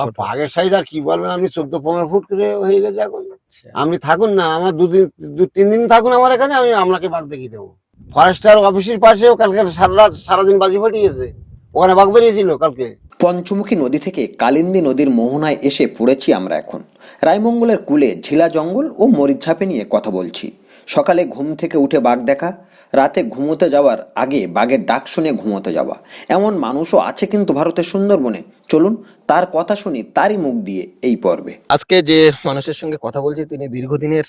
আর বাঘের সাইজ আর কি বলবেন? আপনি চোদ্দ পনেরো ফুট করে হয়ে গেছে এখন। আচ্ছা। আপনি থাকুন না আমার দুদিন দু তিন দিন থাকুন আমার এখানে আমি আপনাকে বাঘ দেখিয়ে দেবো। ফরেস্টার অফিসের পাশেও কালকে সারা রাত সারাদিন বাজি ফাটিয়েছে। ওখানে বাঘ বেরিয়েছিল কালকে। পঞ্চমুখী নদী থেকে কালিন্দী নদীর মোহনায় এসে পড়েছি আমরা এখন। রায়মঙ্গলের কুলে ঝিলা জঙ্গল ও মরিচঝাপে নিয়ে কথা বলছি। সকালে ঘুম থেকে উঠে বাঘ দেখা রাতে ঘুমোতে যাওয়ার আগে বাঘের ডাক শুনে ঘুমোতে যাওয়া। এমন মানুষও আছে কিন্তু ভারতের সুন্দরবনে। চলুন তার কথা শুনি তারই মুখ দিয়ে এই পর্বে। আজকে যে মানুষের সঙ্গে কথা বলছি তিনি দীর্ঘদিনের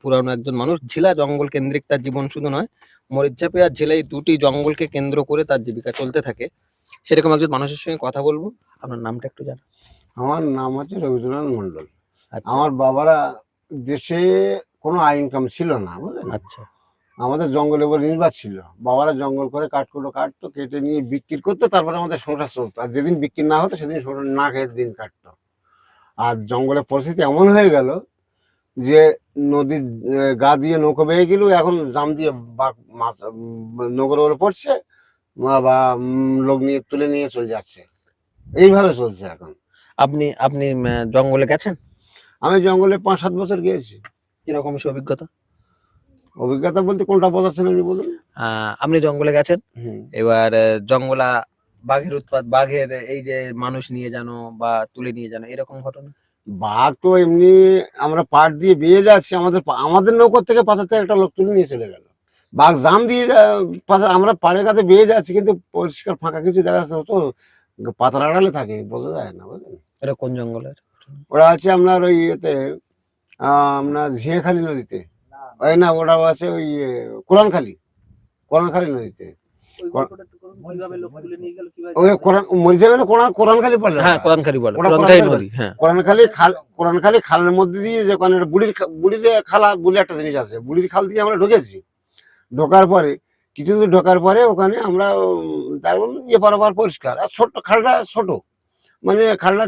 পুরানো একজন মানুষ। ঝিলা জঙ্গল কেন্দ্রিক তার জীবন শুধু নয় মরিচঝাপে আর ঝিলাই দুটি জঙ্গলকে কেন্দ্র করে তার জীবিকা চলতে থাকে। সেরকম একজন মানুষের সঙ্গে কথা বলব। আপনার নামটা একটু জানা আমার নাম হচ্ছে রবীন্দ্রনাথ মন্ডল আচ্ছা। আমার বাবারা দেশে কোনো আয় ইনকাম ছিল না বুঝলেন? আচ্ছা। আমাদের জঙ্গলে বলে নির্বাচ ছিল। বাবারা জঙ্গল করে কাঠকুটো কাটতো কেটে নিয়ে বিক্রি করতো তারপরে আমাদের সংসার চলতো। আর যেদিন বিক্রি না হতো সেদিন সংসার না খেয়ে দিন কাটতো। আর জঙ্গলের পরিস্থিতি এমন হয়ে গেল যে নদীর গা দিয়ে নৌকো বেয়ে গেল এখন জাম দিয়ে বাঘ মাছ নৌকোর উপরে পড়ছে বা লোক নিয়ে তুলে নিয়ে চলে যাচ্ছে। এইভাবে চলছে এখন। আপনি আপনি জঙ্গলে গেছেন? আমি জঙ্গলে পাঁচ সাত বছর গিয়েছি। কীরকম সে অভিজ্ঞতা? অভিজ্ঞতা বলতে কোনটা বোঝাচ্ছেন আপনি বলুন? আপনি জঙ্গলে গেছেন। এবার জঙ্গলা বাঘের উৎপাত বাঘের এই যে মানুষ নিয়ে জানো বা তুলে নিয়ে জানো এরকম ঘটনা? বাঘ তো এমনি আমরা পাট দিয়ে বেয়ে যাচ্ছি আমাদের আমাদের নৌকর থেকে পাশে থেকে একটা লোক তুলে নিয়ে চলে গেল। বাঘ জাম দিয়ে পাশে আমরা পাড়ের কাছে বেয়ে যাচ্ছি কিন্তু পরিষ্কার ফাঁকা কিছু দেখা যাচ্ছে না তো পাতার আড়ালে থাকে বোঝা যায় না বুঝলেন? এটা কোন জঙ্গলের ওরা আছে আপনার ওই ইয়েতে আপনার ঝিঁয়েখালি নদীতে। ওই না ওটা আছে ওই ইয়ে, কোরআনখালি কোরআনখালি নদীতে। ওই কোরআন মরে যাবে না কোরআন কোরআনখালি পড়লে হ্যাঁ হ্যাঁ। কোরআনখালি খাল কোরআনখালি খালের মধ্যে দিয়ে যে ওখানে একটা বুড়ির খালা বলে একটা জিনিস আছে। বুড়ির খাল দিয়ে আমরা ঢুকেছি। ঢোকার পরে কিছু ঢোকার পরে ওখানে আমরা দেখলাম ইয়ে পারাবার পরিষ্কার। আর ছোট্ট খালটা ছোট। মানে খালটা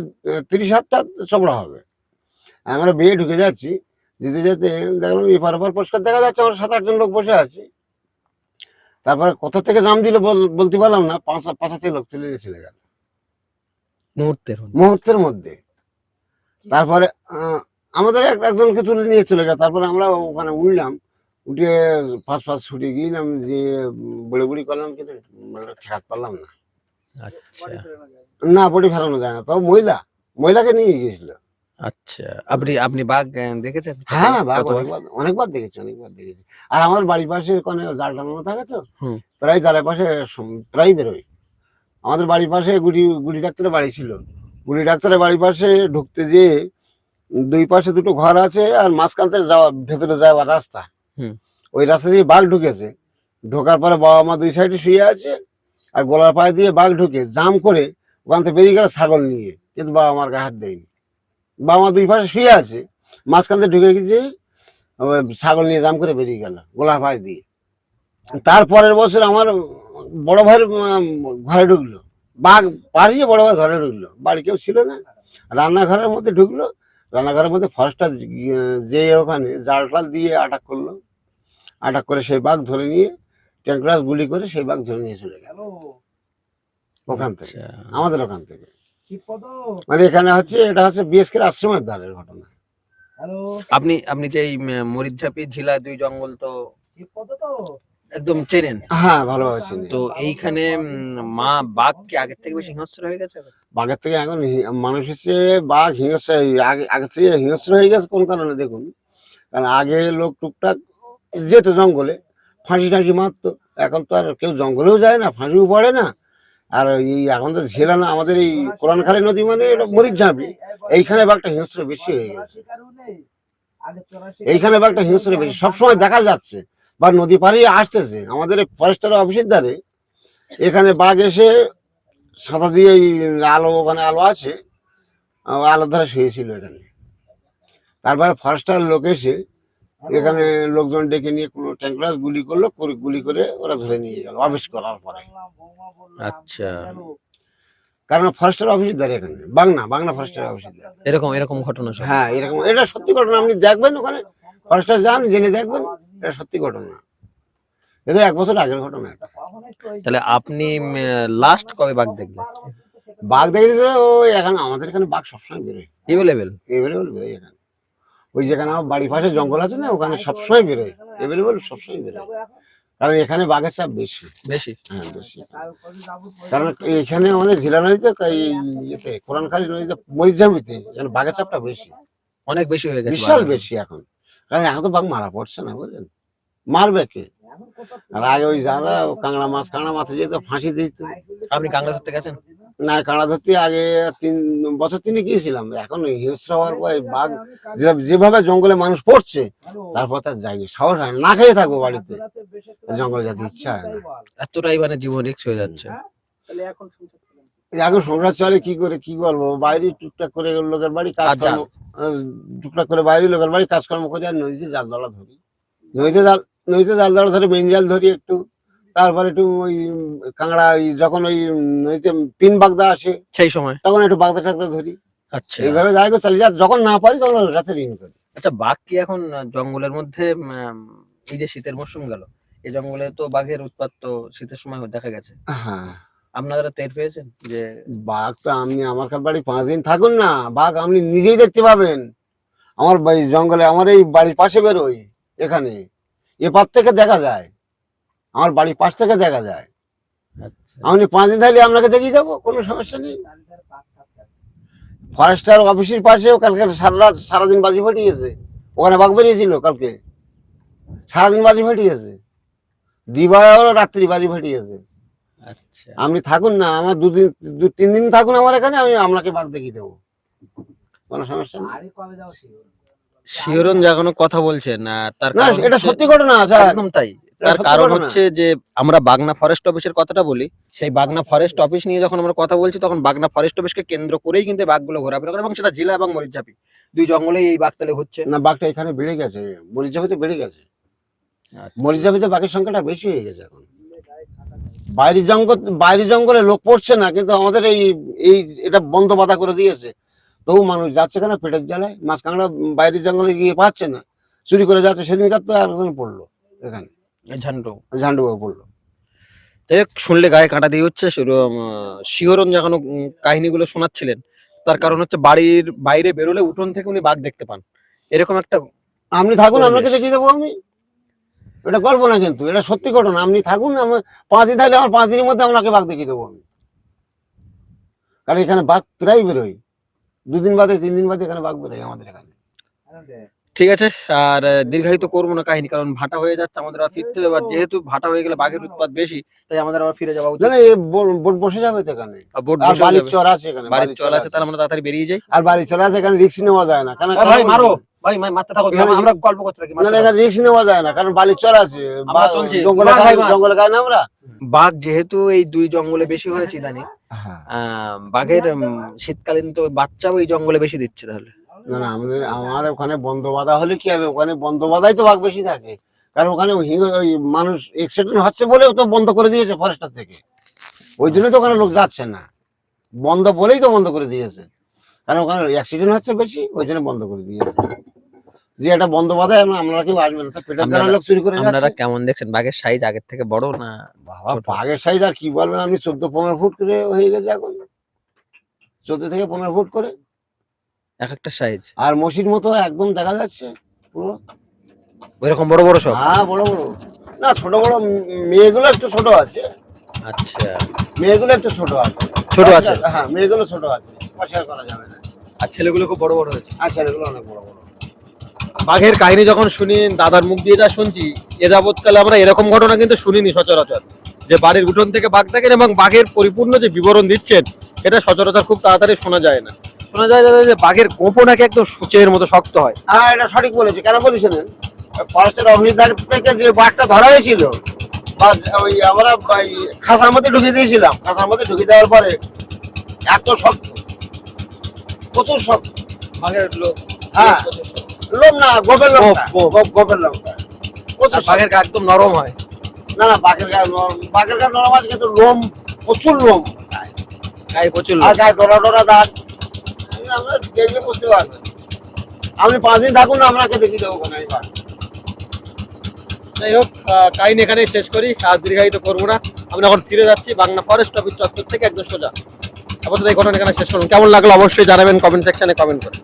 তিরিশ হাতটা চবড়া হবে। আমরা বিয়ে ঢুকে যাচ্ছি যেতে যেতে দেখলাম ইয়ে পারাবার পরিষ্কার দেখা যাচ্ছে আমরা সাত আটজন লোক বসে আছি। তারপরে কোথা থেকে জাম দিল বল- বলতে পারলাম না পাঁচ পাঁচা থেকে লোক নিয়ে চলে গেল। মুহূর্তের মধ্যে। মুহূর্তের মধ্যে। তারপরে আমাদের এক- একজনকে তুলে নিয়ে চলে গেল। তারপরে আমরা ওখানে উঠলাম উঠে পাঁচ পাঁচ ছুটে গিয়েলাম যে বুড়ি বুড়ি করলাম কিন্তু ঠেকাত পারলাম না। আচ্ছা। না বডি ফেরানো যায় না। তাও মহিলা মহিলাকে নিয়ে গিয়েছিল। আচ্ছা আপনি আপনি বাঘ আহ, দেখেছেন হ্যাঁ বাঘ কতবার? অনেকবার অনেকবার দেখেছি অনেকবার দেখেছি। আর আমার বাড়ির পাশে ওখানে জাল টানানো থাকে তো হুম। প্রায় জালের পাশে সম- প্রায় বেরোয়। আমাদের বাড়ির পাশে গুড়ি গুড়ি ডাক্তারের বাড়ি ছিল। গুড়ি ডাক্তারের বাড়ির পাশে ঢুকতে যেয়ে দুই পাশে দুটো ঘর আছে আর মাঝখান থেকে যাওয়া ভেতরে যাওয়ার রাস্তা। হুম। ওই রাস্তা দিয়ে বাঘ ঢুকেছে। ঢোকার পরে বাবা মা দুই সাইডে শুয়ে আছে আর গলার পায়ে দিয়ে বাঘ ঢুকে জাম করে ওখান থেকে বেরিয়ে গেল ছাগল নিয়ে। কিন্তু বাবা আমার গায়ে হাত দেয়নি। বাবা দুই পাশে শুয়ে আছে মাঝখান থেকে ঢুকে গেছে ছাগল নিয়ে জাম করে বেরিয়ে গেল গোলার পায়ে দিয়ে। তারপরের বছর আমার বড় ভাইয়ের ঘরে ঢুকলো। বাঘ পাড়িয়ে বড় ভাই ঘরে ঢুকলো। বাড়ি কেউ ছিল না। রান্নাঘরের মধ্যে ঢুকলো। রান্নাঘরের মধ্যে ফরেস্টার যে ওখানে জাল টাল দিয়ে আটাক করল। আটাক করে সেই বাঘ ধরে নিয়ে ট্যাঙ্করাস গুলি করে সেই বাঘ ধরে নিয়ে চলে গেল। ওখান থেকে। আচ্ছা। আমাদের ওখান থেকে। মানে এখানে হচ্ছে এটা হচ্ছে বিএসকের আশ্রমের দ্বারের ঘটনা। আপনি আপনি যে এই ঝিলা দুই জঙ্গল তো একদম চেনেন? হ্যাঁ ভালোভাবে চিনি তো এইখানে মা বাঘ কি আগের থেকে বেশি হিংস্র হয়ে গেছে বাঘের থেকে এখন হি- মানুষের চেয়ে বাঘ হিংস্র হয়ে- আগে আগের থেকে হিংস্র হয়ে গেছে কোন কারণে দেখুন? কারণ আগে লোক টুকটাক যেত জঙ্গলে ফাঁসি টাঁসি মারতো এখন তো আর কেউ জঙ্গলেও যায় না ফাঁসিও পড়ে না। আর এই এখন তো ঝেলা না, আমাদের এই কোরআনখালী নদী মানে এটা মরিচ ঝাঁপি। এইখানে বাঘটা হিংস্র বেশি হয়ে গেছে। এইখানে বাঘটা হিংস্র বেশি। সবসময় দেখা যাচ্ছে বা নদী পাড়িয়ে আসতেছে। আমাদের এই ফরেস্টার অফিসের দ্বারে এখানে বাঘ এসে সাদা দিয়ে আলো, ওখানে আলো আছে। আলোর ধারে শুয়েছিল এখানে। তারপরে ফরেস্টার লোক এসে এখানে লোকজন ডেকে নিয়ে কোনো ট্যাঙ্করাস গুলি করল করে গুলি করে ওরা ধরে নিয়ে গেল অফিস করার পরে। আচ্ছা। কারণ ফরেস্টার অফিসের দ্বারে এখানে বাংলা বাংলা ফরেস্টার অফিসের দ্বারে এরকম এরকম ঘটনা হ্যাঁ এরকম এটা সত্যি ঘটনা আপনি দেখবেন ওখানে? ফরেস্টার যান জেনে দেখবেন এটা সত্যি ঘটনা। এটা এক বছর আগের ঘটনা এটা। তাহলে আপনি লাস্ট কবে বাঘ দেখলেন? বাঘ দেখেছি তো ওই এখানে আমাদের এখানে বাঘ সবসময় বেরোয়। এভেলেবেল এভেলেবল বেরোয় এখানে। ওই যেখানে আমার বাড়ির পাশে জঙ্গল আছে না ওখানে সবসময় বেরোয়। এভেলেবল সবসময় বেরোয়। কারণ এখানে বাঘের চাপ বেশি। বেশি। হ্যাঁ বেশি। কারণ এখানে আমাদের জেলা নদীতে ইয়েতে কোরআনখালী নদীতে মরিজামিতে এখানে বাঘের চাপটা বেশি। অনেক বেশি হয়ে গেছে বিশাল বেশি এখন। কারণ এখন তো বাঘ মারা পড়ছে না বুঝলেন? মারবে কে? আর আগে ওই যারা কাঁকড়া মাছ কাঁকড়া মাছে যেত ফাঁসি দিত। আপনি কাঁকড়া ধরতে গেছেন? না কাঁকড়া ধরতে আগে তিন বছর তিনি গিয়েছিলাম এখন হিংস্র হওয়ার পর বাঘ যেভাবে জঙ্গলে মানুষ পড়ছে তারপর তার যায়নি সাহস হয় না। খেয়ে থাকব বাড়িতে। জঙ্গলে যেতে ইচ্ছা হয় না। এতটাই মানে জীবন রিক্স হয়ে যাচ্ছে। এখন সংসার চলে। কি করে কি করব বাইরে টুকটাক করে লোকের বাড়ি কাজ টুকটাক করে বাইরে লোকের বাড়ি কাজকর্ম করে আর নদীতে জাল ধরা ধরি। নদীতে জাল নদীতে জাল ধরা ধরে বেন জাল ধরি একটু। তারপরে একটু ওই কাঁকড়া ওই যখন ওই নদীতে পিন বাগদা আসে সেই সময়? তখন একটু বাগদা টাগদা ধরি। আচ্ছা। এইভাবে যাই করে চালিয়ে যা যখন না পারি তখন রাতে ঋণ করি। আচ্ছা বাঘ কি এখন আহ, জঙ্গলের মধ্যে উম, এই যে শীতের মরশুম গেল? এই জঙ্গলে তো বাঘের উৎপাত তো শীতের সময় দেখা গেছে। হ্যাঁ। আপনারা টের পেয়েছেন যে বাঘ তো আপনি আমার কাছে বাড়ি পাঁচ দিন থাকুন না বাঘ আপনি নিজেই দেখতে পাবেন। আমার বাড়ি জঙ্গলে আমার এই বাড়ির পাশে বেরোই এখানে। এপার থেকে দেখা যায়। আমার বাড়ির পাশ থেকে দেখা যায়। আচ্ছা। আপনি পাঁচ দিন থাকলে আপনাকে দেখিয়ে যাব কোনো সমস্যা নেই। ফরেস্টার অফিসের পাশেও কালকে সারা রাত সারাদিন বাজি ফাটিয়েছে। ওখানে বাঘ বেরিয়েছিল কালকে। সারাদিন বাজি ফাটিয়েছে। দিবা রাত্রি বাজি ফাটিয়েছে। আচ্ছা। আপনি থাকুন না আমার দুদিন দু তিন দিন থাকুন আমার এখানে আমি আপনাকে বাঘ দেখিয়ে দেবো। কোনো সমস্যা নেই। শিহরণ জাগানো কথা বলছেন আহ, তার না এটা সত্যি ঘটনা স্যার। একদম তাই। তার কারণ। হচ্ছে যে আমরা বাগনা ফরেস্ট অফিসের কথাটা বলি সেই বাগনা ফরেস্ট অফিস নিয়ে যখন আমরা কথা বলছি তখন বাগনা ফরেস্ট অফিসকে কেন্দ্র করেই কিন্তু বাঘগুলো ঘোরাফেরা করে এবং সেটা জেলা এবং মরিচাপি দুই জঙ্গলেই এই বাঘতালে হচ্ছে। না বাঘটা এখানে বেড়ে গেছে। মরিচাপিতে বেড়ে গেছে। আচ্ছা। মরিচাপিতে বাঘের সংখ্যাটা বেশি হয়ে গেছে এখন। বাইরে জঙ্গল বাইরে জঙ্গলে লোক পড়ছে না কিন্তু আমাদের এই এই এটা বন্ধ বাধা করে দিয়েছে। তবু মানুষ যাচ্ছে কেন? পেটের জ্বালায়। মাছ কাঁকড়া বাইরের জঙ্গলে গিয়ে পাচ্ছে না। চুরি করে যাচ্ছে সেদিনকার তো আর পড়ল এখানে। ঝান্ডু। ঝান্ডু বাবু পড়ল যাই হোক, শুনলে গায়ে কাঁটা দিয়ে হচ্ছে শিহরণ উম, কাহিনীগুলো শোনাচ্ছিলেন তার কারণ হচ্ছে বাড়ির বাইরে বেরোলে উঠোন থেকে উনি বাঘ দেখতে পান। এরকম একটা আপনি থাকুন। আপনাকে দেখিয়ে দেবো আমি। এটা গল্প না কিন্তু এটা সত্যি ঘটনা। আপনি থাকুন আমি পাঁচ দিন থাকলে আমার পাঁচ দিনের মধ্যে আপনাকে বাঘ দেখিয়ে দেবো আমি। কারণ এখানে বাঘ প্রায় বেরোয়। দুদিন বাদে তিন দিন বাদে এখানে বাঘ বেরোয় আমাদের এখানে। ঠিক আছে আর দীর্ঘায়িত করব না কাহিনী কারণ ভাটা হয়ে যাচ্ছে আমাদের আবার ফিরতে হবে। আর যেহেতু ভাটা হয়ে গেলে বাঘের উৎপাত বেশি তাই আমাদের আবার ফিরে যাওয়া উচিত। বোট বসে যাবে তো এখানে। বোট আর বাড়ির চর আছে এখানে বাড়ির চল আছে তাহলে আমরা তাড়াতাড়ি বেরিয়ে যাই। আর বাড়ির চর আছে এখানে রিক্স নেওয়া যায় না। কারণ ভাই মারো। ভাই মারতে থাকো আমরা গল্প করতে থাকি না। এখানে রিক্স নেওয়া যায় না কারণ চর আছে। জঙ্গলে। জঙ্গলে না আমরা? বাঘ যেহেতু এই দুই জঙ্গলে বেশি হয়েছে ইদানিং হ্যাঁ। আহ, বাঘের শীতকালীন তো বাচ্চাও এই জঙ্গলে বেশি দিচ্ছে তাহলে। না না আমাদের আমার ওখানে বন্ধ বাধা হলে কি হবে? ওখানে বন্ধ বাধাই তো ভাগ বেশি থাকে। কারণ ওখানে ওই মানুষ এক্সিডেন্ট হচ্ছে বলেও তো বন্ধ করে দিয়েছে ফরেস্টার থেকে। ওই জন্য তো ওখানে লোক যাচ্ছে না। বন্ধ বলেই তো বন্ধ করে দিয়েছে। কারণ ওখানে অ্যাক্সিডেন্ট হচ্ছে বেশি ওই জন্য বন্ধ করে দিয়েছে। যে এটা বন্ধ বাধায় আমরা কেউ আসবে না। পেটের লোক চুরি করে আপনারা কেমন দেখছেন? বাঘের সাইজ আগের থেকে বড় না বাবা বাঘের সাইজ আর কি বলবেন? আপনি চোদ্দ পনেরো ফুট করে হয়ে গেছে এখন। চোদ্দ থেকে পনেরো ফুট করে। এক একটা সাইজ আর মসির মতো একদম দেখা যাচ্ছে পুরো। ওইরকম বড় বড় সব? হ্যাঁ বড় বড়। না ছোট বড় মেয়েগুলো একটু ছোট আছে। আচ্ছা। মেয়েগুলো একটু ছোট আছে। ছোট আছে? হ্যাঁ মেয়েগুলো ছোট আছে। অস্বীকার করা যাবে না। আর ছেলেগুলো খুব বড় বড় হয়েছে। আর ছেলেগুলো অনেক বড় বড়। বাঘের কাহিনী যখন শুনি দাদার মুখ দিয়ে যা শুনছি এ যাবৎকালে আমরা এরকম ঘটনা কিন্তু শুনিনি সচরাচর। যে বাড়ির উঠোন থেকে বাঘ দেখেন এবং বাঘের পরিপূর্ণ যে বিবরণ দিচ্ছেন এটা সচরাচর খুব তাড়াতাড়ি শোনা যায় না। শোনা যায় দাদা যে বাঘের গোপো নাকি একদম সূচের মতো শক্ত হয়? হ্যাঁ এটা সঠিক বলেছে। কেন বলেছিলেন ফরেস্টের অফিস থেকে যে বাঘটা ধরা হয়েছিল বা ওই আমরা ওই খাসার মধ্যে ঢুকিয়ে দিয়েছিলাম খাসার মধ্যে ঢুকিয়ে দেওয়ার পরে এত শক্ত প্রচুর শক্ত। বাঘের লোক হ্যাঁ। লোম না গোপের গোপ- গোপের প্রচুর বাঘের গা একদম নরম হয়। না না বাঘের গায়ে নরম বাঘের গায়ে নরম আছে কিন্তু লোম প্রচুর লোম। গায়ে প্রচুর আর। গায়ে ডোরা ডোরা দাগ আমরা দেখলে বুঝতে পারবেন আপনি পাঁচ দিন থাকুন আপনাকে দেখিয়ে দেবো ওখানে আমি। যাই হোক কাহিনী এখানেই শেষ করি, আর দীর্ঘায়িত করব না। আমরা এখন ফিরে যাচ্ছি বাংলা ফরেস্ট অফিস চত্বর থেকে একদম সোজা। আপাতত এই ঘটনা এখানে শেষ করুন কেমন লাগল অবশ্যই জানাবেন কমেন্ট সেকশনে কমেন্ট করে।